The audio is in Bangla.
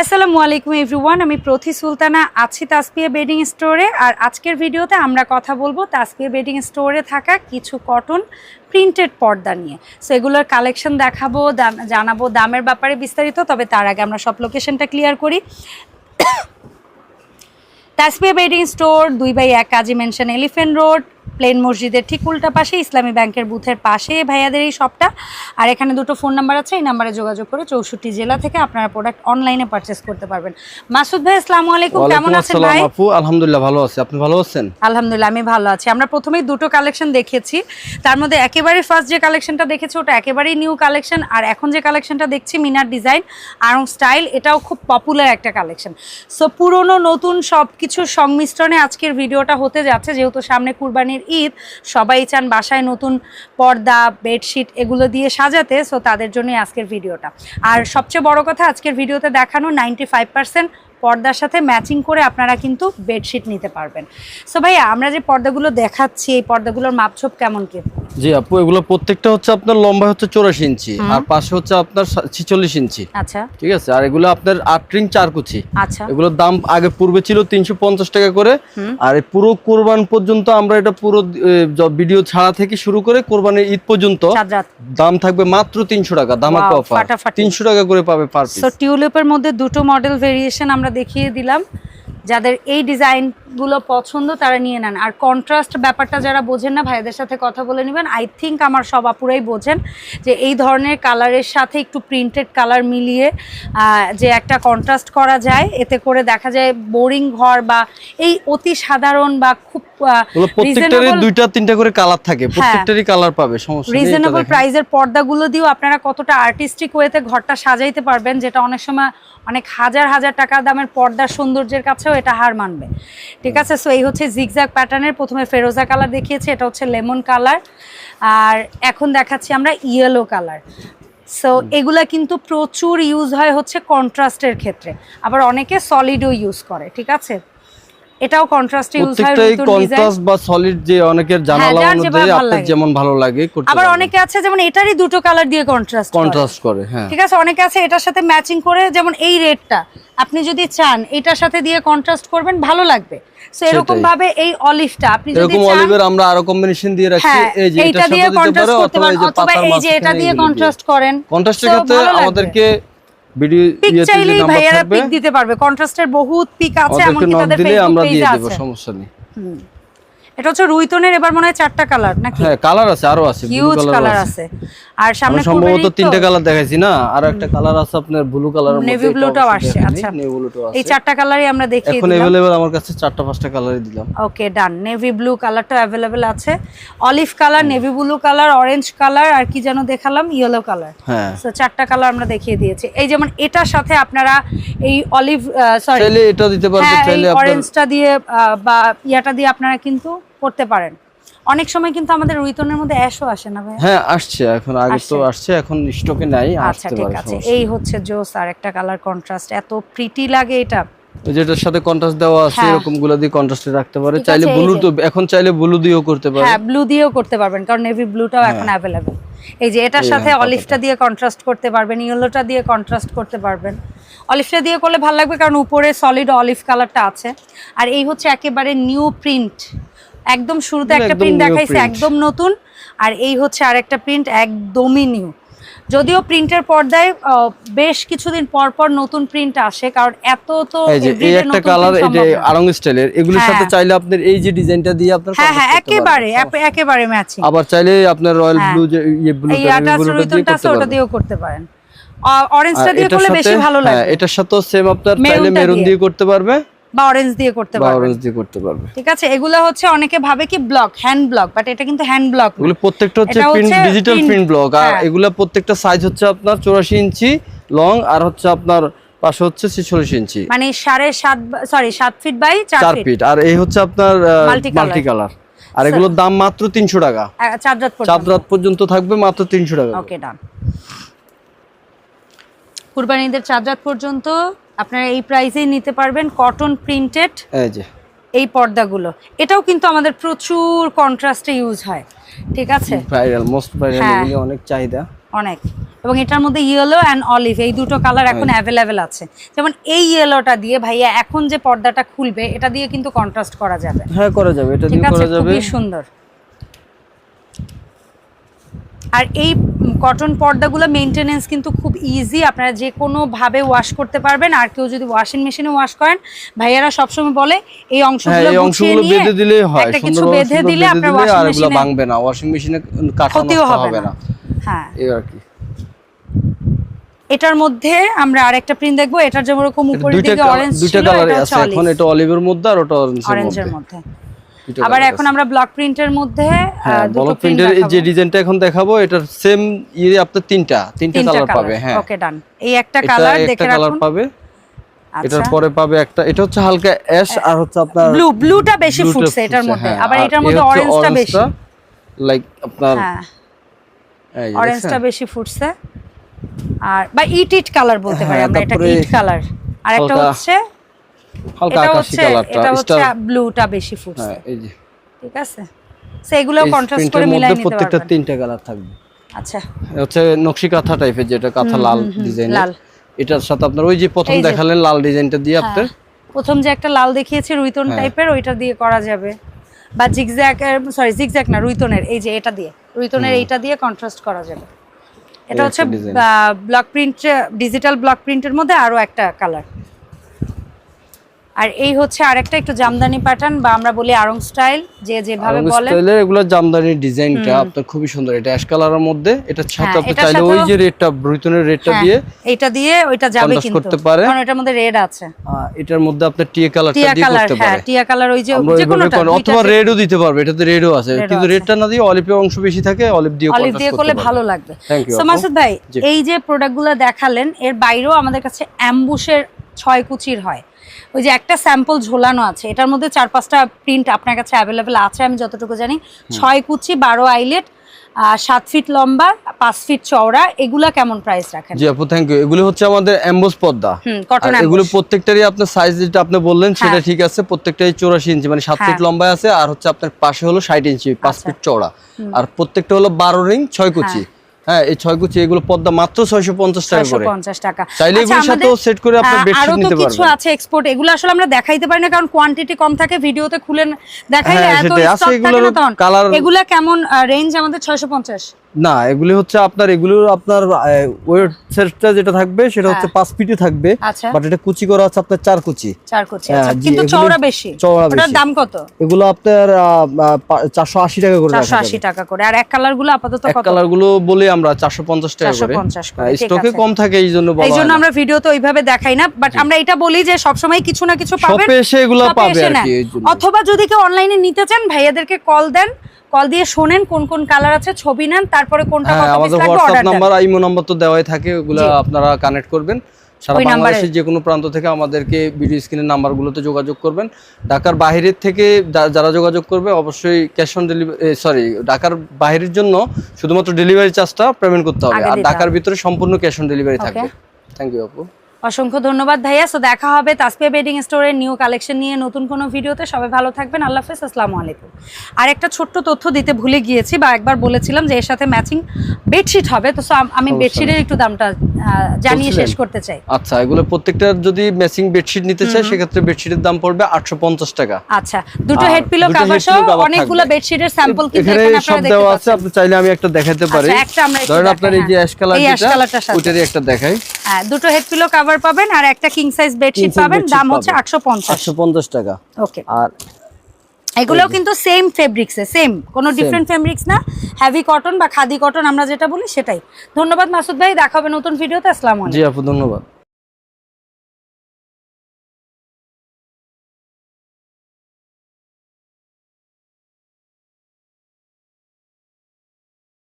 আসসালামু আলাইকুম এভরিওয়ান আমি প্রথি সুলতানা, আছি তাসপিয়া বেডিং স্টোরে। আর আজকের ভিডিওতে আমরা কথা বলব তাসপিয়া বেডিং স্টোরে থাকা কিছু কটন প্রিন্টেড পর্দা নিয়ে। সো এগুলোর কালেকশন দেখাবো জানাব দামের ব্যাপারে বিস্তারিত, তবে তার আগে আমরা সব লোকেশনটা ক্লিয়ার করি। তাসপিয়া বেডিং স্টোর দুই বাই এক কাজী মেনশন এলিফেন্ট রোড প্লেন মসজিদের ঠিক উল্টা পাশে ইসলামী ব্যাংকের বুথের পাশে ভাইয়াদের এই শপটা। আর এখানে দুটো ফোন নাম্বার আছে এই নাম্বারে যোগাযোগ করে চৌষট্টি জেলা থেকে আপনারা প্রোডাক্ট অনলাইনে পারচেস করতে পারবেন। মাসুদ ভাই আসসালামু আলাইকুম কেমন আছেন ভাই? আপু। আলহামদুলিল্লাহ ভালো আছি। আপনি ভালো আছেন? আলহামদুলিল্লাহ আমি ভালো আছি। আমরা প্রথমেই দুটো কালেকশন দেখেছি। তার মধ্যে একেবারে ফার্স্ট যে কালেকশনটা দেখেছি ওটা একেবারেই নিউ কালেকশন আর এখন যে কালেকশনটা দেখছি মিনার ডিজাইন আরং স্টাইল এটাও খুব পপুলার একটা কালেকশন সো পুরনো নতুন সব কিছুর সংমিশ্রণে আজকের ভিডিওটা হতে যাচ্ছে। যেহেতু সামনে কুরবানির ঈদ, সবাই চান বাসায় নতুন পর্দা, বেডশিট এগুলো দিয়ে সাজাতে সো তাদের জন্যই আজকের ভিডিওটা। আর সবচেয়ে বড় কথা, আজকের ভিডিওতে দেখানো নাইনটি ফাইভ পর্দার সাথে ম্যাচিং করে আপনারা কিন্তু বেডশিট নিতে পারবেন। সো ভাইয়া আমরা যে পর্দাগুলো দেখাচ্ছি এই পর্দাগুলোর মাপছোপ কেমন কি? জি আপু এগুলো প্রত্যেকটা হচ্ছে আপনার লম্বা হচ্ছে চৌরাশি ইঞ্চি আর পাশে হচ্ছে আপনার ছিচল্লিশ ইঞ্চি। আচ্ছা। ঠিক আছে? আর এগুলো আপনার আট রিং চার কুচি। আচ্ছা। এগুলোর দাম আগে পূর্বে ছিল তিনশো পঞ্চাশ টাকা করে। আর এই পুরো কোরবান পর্যন্ত আমরা এটা পুরো ভিডিও ছাড়া থেকে শুরু করে কোরবানির ঈদ পর্যন্ত দাম থাকবে মাত্র তিনশো টাকা দামাকা অফার তিনশো টাকা করে পাবে পার পিস টিউলিপের মধ্যে দুটো মডেল ভেরিয়েশন আমরা দেখিয়ে দিলাম। যাদের এই ডিজাইনগুলো পছন্দ তারা নিয়ে নেন। আর কন্ট্রাস্ট ব্যাপারটা যারা বোঝেন না ভাইদের সাথে কথা বলে নেবেন। আই থিঙ্ক আমার সব আপুরাই বোঝেন যে এই ধরনের কালারের সাথে একটু প্রিন্টেড কালার মিলিয়ে যে একটা কন্ট্রাস্ট করা যায় এতে করে দেখা যায় বোরিং ঘর বা এই অতি সাধারণ বা খুব প্রত্যেকটারই দুইটা তিনটা করে কালার থাকে। প্রত্যেকটারই কালার পাবে সমস্যা রিজনেবল। প্রাইজের পর্দাগুলো দিয়েও আপনারা কতটা আর্টিস্টিক ওয়েতে ঘরটা সাজাইতে পারবেন যেটা অনেক সময় অনেক হাজার হাজার টাকা দামের পর্দার সৌন্দর্যের কাছেও এটা হার মানবে। ঠিক আছে? সো এই হচ্ছে জিগজ্যাগ প্যাটার্নের প্রথমে ফেরোজা কালার দেখিয়েছি এটা হচ্ছে লেমন কালার আর এখন দেখাচ্ছি আমরা ইয়েলো কালার সো এগুলা কিন্তু প্রচুর ইউজ হয় হচ্ছে কন্ট্রাস্টের ক্ষেত্রে। আবার অনেকে সলিডও ইউজ করে ঠিক আছে? এটাও কন্ট্রাস্টে ইউজ হয় প্রত্যেকটাই কন্ট্রাস্ট বা সলিড যে অনেকের জানালা অনুযায়ী আপনার যেমন ভালো লাগে আবার অনেকে আছে যেমন এটারই দুটো কালার দিয়ে কন্ট্রাস্ট কন্ট্রাস্ট করে হ্যাঁ। ঠিক আছে অনেকে আছে এটার সাথে ম্যাচিং করে যেমন এই রেডটা আপনি যদি চান এটার সাথে দিয়ে কন্ট্রাস্ট করবেন ভালো লাগবে। সো এরকম ভাবে এই অলিভটা আপনি যদি এরকম অলিভের আমরা আরও কম্বিনেশন দিয়ে রাখছি হ্যাঁ এই যে সাথে দিয়ে কন্ট্রাস্ট করতে পারেন যে অথবা এই যে এটা দিয়ে কন্ট্রাস্ট করেন। কন্ট্রাস্টের ক্ষেত্রে আমাদেরকে ভিডিও চাইলেই ভাইয়ারা পিক দিতে পারবে। কন্ট্রাস্টের বহুত পিক আছে এমনকি নক তাদের আমরা ফেসবুক দিয়ে পেজ দেব আছে সমস্যা নেই। এটা হচ্ছে রুইতনের এবার মনে হয় চারটা কালার নাকি হ্যাঁ কালার আছে আরো আছে ব্লু হিউজ কালার কালার আছে আছে আর আমি সামনে সম্ভবত কুরবানির তো তিনটা কালার দেখাইছি না আর একটা কালার আছে আপনার ব্লু কালারের মধ্যে Navy এটা blue টাও অবশ্যই আসছে, দেখাইনি, আচ্ছা। navy blue টাও এই আছে চারটা কালারই আমরা দেখিয়ে এখন দিলাম अवेलेबल আমার কাছে চারটা পাঁচটা কালারই দিলাম ওকে ডান নেভি ব্লু কালারটা অ্যাভেলেবেল আছে olive colour navy blue colour orange colour আর কি যেন দেখালাম ইয়েলো কালার হ্যাঁ সো চারটা কালার আমরা দেখিয়ে দিয়েছি এই যেমন এটার সাথে আপনারা এই অলিভ সরি চাইলে এটা দিতে পারবে হ্যাঁ এই চাইলে আপনার অরেঞ্জটা দিয়ে আহ, বা ইয়াটা দিয়ে আপনারা কিন্তু করতে পারেন। অনেক সময় কিন্তু আমাদের রুইতনের মধ্যে অ্যাশও আসে না ভাই হ্যাঁ আসছে এখন আগে তো আসছে। এখন স্টকে নাই আচ্ছা ঠিক আছে। এই হচ্ছে জোস আর একটা কালার কন্ট্রাস্ট এত প্রিটি লাগে এটা। যেটার সাথে কন্ট্রাস্ট দেওয়া আছে হ্যাঁ। এরকমগুলো দিয়ে কন্ট্রাস্টে রাখতে পারে। চাইলে ব্লু তো এখন চাইলে ব্লু দিয়েও করতে পারে। হ্যাঁ ব্লু দিয়েও করতে পারবেন কারণ নেভি ব্লুটাও এখন অ্যাভেলেবেল এই যে এটার সাথে হ্যাঁ, অলিভটা দিয়ে কন্ট্রাস্ট করতে পারবেন ইয়েলোটা দিয়ে কন্ট্রাস্ট করতে পারবেন। অলিভটা দিয়ে করলে ভালো লাগবে কারণ উপরে সলিড অলিভ কালারটা আছে। আর এই হচ্ছে একেবারে নিউ প্রিন্ট একদম শুরুতে একটা প্রিন্ট দেখাইছে একদম নতুন আর এই হচ্ছে আরেকটা প্রিন্ট একদমই নিউ যদিও প্রিন্টের পর্দায় বেশ কিছুদিন পর পর নতুন প্রিন্ট আসে কারণ এত তো এই যে এই একটা কালার এই যে আরং স্টাইলের এগুলোর হ্যাঁ। সাথে চাইলে আপনার এই যে ডিজাইনটা দিয়ে আপনার হ্যাঁ হ্যাঁ একেবারে একেবারে ম্যাচিং আবার চাইলে আপনার রয়্যাল হ্যাঁ। ব্লু যে ইয়ে ব্লু ওটা দিয়েও করতে পারেন। অরেঞ্জটা দিয়ে করলে বেশি ভালো হ্যাঁ লাগে। এটার সাথেও সেম আপনার চাইলে মেরুন। দিয়ে করতে পারবে। বা অরেঞ্জ দিয়ে করতে বা পারবেন। অরেঞ্জ দিয়ে করতে পারবে ঠিক আছে এগুলো হচ্ছে অনেকে ভাবে কি ব্লক হ্যান্ড ব্লক বাট এটা কিন্তু হ্যান্ড ব্লক এগুলো প্রত্যেকটা হচ্ছে প্রিন্ট ডিজিটাল প্রিন্ট ব্লক আর হ্যাঁ। এগুলা প্রত্যেকটা সাইজ হচ্ছে আপনার চৌরাশি ইঞ্চি লং আর হচ্ছে আপনার পাশে হচ্ছে ছেচল্লিশ ইঞ্চি। মানে সাড়ে সাত সরি সাত ফিট বাই চার ফিট আর এই হচ্ছে আপনার মাল্টি কালার আর এগুলোর দাম মাত্র তিনশো টাকা। চাঁদ পর্যন্ত। রাত পর্যন্ত থাকবে মাত্র তিনশো টাকা ওকে ডান কুরবানিদের রাত পর্যন্ত। আপনারা এই প্রাইসেই নিতে পারবেন কটন প্রিন্টেড এই যে। এই পর্দাগুলো। এটাও কিন্তু আমাদের প্রচুর কন্ট্রাস্টে ইউজ হয়। ঠিক আছে? Viral most viral. অনেক চাহিদা। অনেক। এবং এটার মধ্যে ইয়েলো অ্যান্ড অলিভ এই দুটো কালার এখন অ্যাভেলেবেল আছে। যেমন এই ইয়েলোটা দিয়ে ভাইয়া এখন যে পর্দাটা খুলবে এটা দিয়ে কিন্তু কন্ট্রাস্ট করা যাবে। হ্যাঁ করা যাবে। এটা দিয়ে করা যাবে। খুবই সুন্দর। আর এই কটন পর্দাগুলো মেনটেনেন্স কিন্তু খুব ইজি আপনারা যে কোনো ভাবে ওয়াশ করতে পারবেন। আর কেউ যদি ওয়াশিং মেশিনে ওয়াশ করেন ভাইয়ারা সবসময় বলে এই হ্যাঁ অংশগুলো অংশগুলো বেঁধে দিলেই হয় একটা কিছু বেঁধে দিলে আপনার ওয়াশিং মেশিনে ভাঙবে না। ওয়াশিং মেশিনে কাটা ক্ষতিও হবে না। হ্যাঁ। এই আর কি। এটার মধ্যে আমরা আরেকটা প্রিন্ট দেখব এটার যেমন এটা উপরের দিকে অরেঞ্জ দুইটা ছিল আছে এখন এটা অলিভের মধ্যে আর ওটা অরেঞ্জের অরেঞ্জের মধ্যে। আবার এখন আমরা ব্লক প্রিন্টের মধ্যে আহ, হ্যাঁ প্রিন্টের যে ডিজাইনটা এখন দেখাবো এটার সেম ইয়ে আপনার তিনটা তিনটা কালার পাবে হ্যাঁ। ওকে ডান এই একটা কালার দেখে কালার পাবে আচ্ছা। এটার পরে পাবে একটা এটা হচ্ছে হালকা অ্যাশ আর হচ্ছে আপনার ব্লু ব্লুটা বেশি ফুটছে এটার মধ্যে। হ্যাঁ। আবার এটার মধ্যে অরেঞ্জটা বেশি। orange-টা, আপনার হ্যাঁ। অরেঞ্জটা বেশি ফুটছে। আর বা ইট ইট কালার বলতে পারি হ্যাঁ, আমরা এটা ইট কালার আর একটা হচ্ছে হালকা আকাশি কালারটা এটা হচ্ছে ব্লুটা বেশি ফুটছে। হ্যাঁ এই যে। ঠিক আছে? সো এগুলো কন্ট্রাস্ট করে মিলাই নিতে প্রত্যেকটা তিনটা কালার থাকবে। আচ্ছা। হচ্ছে নকশি কাঁথা টাইপের যেটা কাঁথা লাল লাল। এটার সাথে আপনার ওই যে প্রথম। দেখালেন লাল ডিজাইনটা দিয়ে আপনার। হ্যাঁ। প্রথম যে একটা লাল দেখিয়েছি রুইতন হ্যাঁ। টাইপের ওইটা দিয়ে করা যাবে। বা জিগজ্যাগ সরি জিগজ্যাগ না রুইতনের এই যে এটা দিয়ে। রুইতনের এইটা দিয়ে কন্ট্রাস্ট করা যাবে। এটা হচ্ছে। ব্লক প্রিন্ট ডিজিটাল ব্লক প্রিন্টের মধ্যে আরও একটা কালার আর এই হচ্ছে আরেকটা একটু জামদানি প্যাটার্ন বা আমরা বলি আরং স্টাইল যে যেভাবে আরং বলে স্টাইলের এগুলো জামদানির ডিজাইনটা আপনার খুবই সুন্দর। এটা অ্যাশ কালারের মধ্যে এটা সাথে হ্যাঁ, আপনি চাইলে ওই যে রেডটা ব্রুতনের রেডটা হ্যাঁ, দিয়ে এইটা দিয়ে ওইটা যাবে কিন্তু করতে পারে। কারণ এটার মধ্যে রেড আছে। এটার মধ্যে আপনার টিয়া কালারটা দিয়ে করতে হ্যাঁ পারে। টিয়া কালার ওই যে যে কোনোটা অথবা রেডও দিতে পারবে এটাতে রেডও আছে। কিন্তু। রেডটা না দিয়ে অলিভের অংশ বেশি থাকে অলিভ দিয়ে অলিভ দিয়ে করলে ভালো লাগবে। সো মাসুদ ভাই এই যে প্রোডাক্টগুলো দেখালেন এর বাইরেও আমাদের কাছে অ্যাম্বুশের ছয় কুচির হয়। ওই যে একটা স্যাম্পল ঝোলানো আছে। এটার মধ্যে চার পাঁচটা প্রিন্ট আপনার কাছে অ্যাভেলেবেল আছে আমি যতটুকু জানি। ছয় কুচি বারো আইলেট সাত ফিট লম্বা পাঁচ ফিট চওড়া এগুলা কেমন প্রাইস রাখেন? জি আপু থ্যাংক ইউ এগুলো হচ্ছে আমাদের অ্যাম্বোস পর্দা। এগুলো প্রত্যেকটারই আপনার সাইজ যেটা আপনি বললেন সেটা হ্যাঁ। ঠিক আছে প্রত্যেকটাই চৌরাশি ইঞ্চি মানে সাত হ্যাঁ। ফিট লম্বায় আছে আর হচ্ছে আপনার পাশে হলো ষাট ইঞ্চি পাঁচ আচ্ছা। ফিট চওড়া। আর প্রত্যেকটা হলো বারো রিং ছয় কুচি। হ্যাঁ এই ছয় এগুলো পদ্মা মাত্র ছয়শো পঞ্চাশ টাকা করে। পঞ্চাশ টাকা। চাইলে আচ্ছা, সেট করে আরও তো কিছু আছে এক্সপোর্ট এগুলো আসলে আমরা দেখাইতে পারি না কারণ কোয়ান্টিটি কম থাকে ভিডিওতে খুলে দেখাইলে হ্যাঁ, এত স্টক থাকে না তখন। colour- এগুলা কেমন রেঞ্জ আমাদের 650 না এগুলি হচ্ছে আপনার এগুলো আপনার ওয়েট সেটটা যেটা থাকবে সেটা হচ্ছে পাঁচ ফিটে থাকবে আচ্ছা। বাট এটা কুচি করা আছে আপনার চার কুচি। চার কুচি হ্যাঁ, আচ্ছা কিন্তু চওড়া বেশি? চওড়া বেশি। দাম কত? এগুলো আপনার চারশো আশি টাকা করে রাখা 480 টাকা করে। আর এক কালারগুলো আপাতত এক কত? কালারগুলো বলে আমরা চারশো পঞ্চাশ টাকা করে। 450 করে, স্টকে কম থাকে এই জন্য বলা এই জন্য হয় না। আমরা ওইভাবে দেখাই না বাট আমরা এটা বলি যে সবসময় কিছু না কিছু পাবেন শপে এসে এগুলো পাবে আর কি অথবা যদি কেউ অনলাইনে নিতে চান ভাইয়াদেরকে কল দেন কল দিয়ে শোনেন কোন কোন কালার আছে ছবি নেন তারপরে কোনটা হ্যাঁ কত পিস লাগবে অর্ডার নাম্বার ইমো নাম্বার তো দেওয়াই থাকে ওগুলো আপনারা কানেক্ট করবেন। সারা বাংলাদেশের যে কোনো প্রান্ত থেকে আমাদেরকে ভিডিও স্ক্রিনের নাম্বারগুলোতে যোগাযোগ করবেন। ঢাকার বাইরের থেকে যারা যোগাযোগ করবে অবশ্যই ক্যাশ অন ডেলিভারি সরি ঢাকার বাইরের জন্য শুধুমাত্র ডেলিভারি চার্জটা পেমেন্ট করতে হবে। আর ঢাকার ভিতরে সম্পূর্ণ ক্যাশ অন ডেলিভারি. থাকবে। থ্যাংক ইউ আপু। অসংখ্য ধন্যবাদ ভাইয়া। সো দেখা হবে তাসপিয়া বেডিং স্টোরের নিউ কালেকশন নিয়ে নতুন কোনো ভিডিওতে। সবাই ভালো থাকবেন। আল্লাহ হাফেজ। আসসালামু আলাইকুম। আর একটা ছোট্ট তথ্য দিতে ভুলে গিয়েছি বা একবার বলেছিলাম যে এর সাথে ম্যাচিং বেডশিট হবে। তো আমি বেডশিটের একটু দামটা জানিয়ে শেষ করতে চাই। আচ্ছা এগুলো প্রত্যেকটার যদি ম্যাচিং বেডশিট নিতে চায় সেক্ষেত্রে বেডশিটের দাম পড়বে আটশো পঞ্চাশ টাকা। আচ্ছা দুটো হেড পিলো কাভার সহ অনেকগুলো বেডশিটের স্যাম্পল কিন্তু এখানে আপনারা দেখতে পাচ্ছেন আপনি চাইলে আমি একটা দেখাতে পারি। আচ্ছা, একটা আমরা ধরেন আপনার এই যে। অ্যাশ কালার যেটা colourটার একটা দেখাই। হ্যাঁ দুটো হেড পিলো কভার পাবেন আর একটা কিং সাইজ বেডশিট পাবেন দাম হচ্ছে পাবেন। আটশো পঞ্চাশ। আটশো পঞ্চাশ টাকা। ওকে আর এগুলোও কিন্তু সেম ফেব্রিক্সে সেম কোনো ডিফারেন্ট ফেব্রিক্স না। হেভি কটন বা খাদি কটন আমরা যেটা বলি সেটাই। ধন্যবাদ মাসুদ ভাই দেখা হবে নতুন ভিডিওতে আসসালামু আলাইকুম। জি আপু ধন্যবাদ।